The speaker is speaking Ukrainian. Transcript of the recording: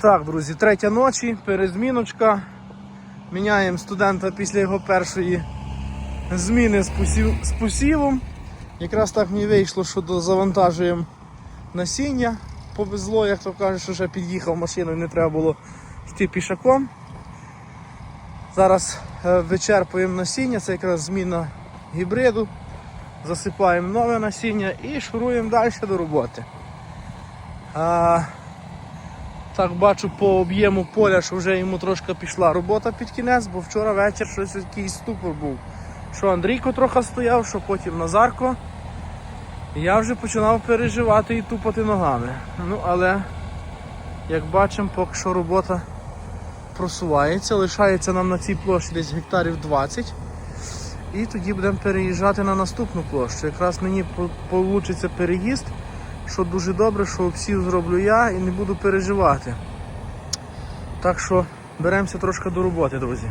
Так, друзі, третя ночі, перезміночка. Міняємо студента після його першої зміни з, посів, посівом. Якраз так мені вийшло, що завантажуємо насіння. Повезло, як то кажуть, що вже під'їхав машиною, не треба було йти пішаком. Зараз е, вичерпуємо насіння, це якраз зміна гібриду. Засипаємо нове насіння і шуруємо далі до роботи. Так бачу по об'єму поля, що вже йому трошки пішла робота під кінець, бо вчора вечір щось якийсь ступор був. Що Андрійко трохи стояв, що потім Назарко. Я вже починав переживати і тупати ногами. Ну, але, як бачимо, поки що робота просувається. Лишається нам на цій площі десь гектарів 20. І тоді будемо переїжджати на наступну площу. Якраз мені вийде переїзд, що дуже добре, що обсів зроблю я і не буду переживати. Так що беремося трошки до роботи, друзі.